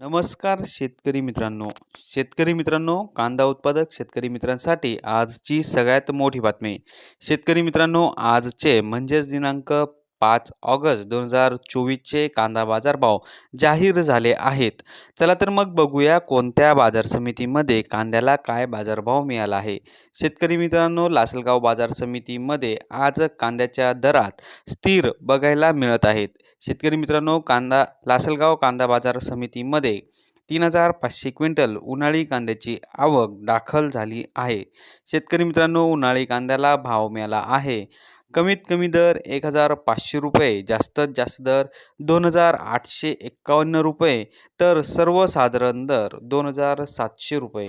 नमस्कार शेतकरी मित्रांनो. शेतकरी मित्रांनो कांदा उत्पादक शेतकरी मित्रांसाठी आजची सगळ्यात मोठी बातमी. शेतकरी मित्रांनो आजचे म्हणजेच दिनांक पाच ऑगस्ट दोन हजार चोवीसचे कांदा बाजारभाव जाहीर झाले आहेत. चला तर मग बघूया कोणत्या बाजार समितीमध्ये कांद्याला काय बाजारभाव मिळाला आहे. शेतकरी मित्रांनो लासलगाव बाजार समितीमध्ये आज कांद्याच्या दरात स्थिर बघायला मिळत आहेत. शेतकरी मित्रांनो कांदा लासलगाव कांदा बाजार समितीमध्ये तीन हजार पाचशे क्विंटल उन्हाळी कांद्याची आवक दाखल झाली आहे. शेतकरी मित्रांनो उन्हाळी कांद्याला भाव मिळाला आहे. कमीत कमी दर एक हजार पाचशे रुपये जास्तीत जास्त दर दोन हजार आठशे एक्कावन्न रुपये तर सर्वसाधारण दर दोन हजार सातशे रुपये.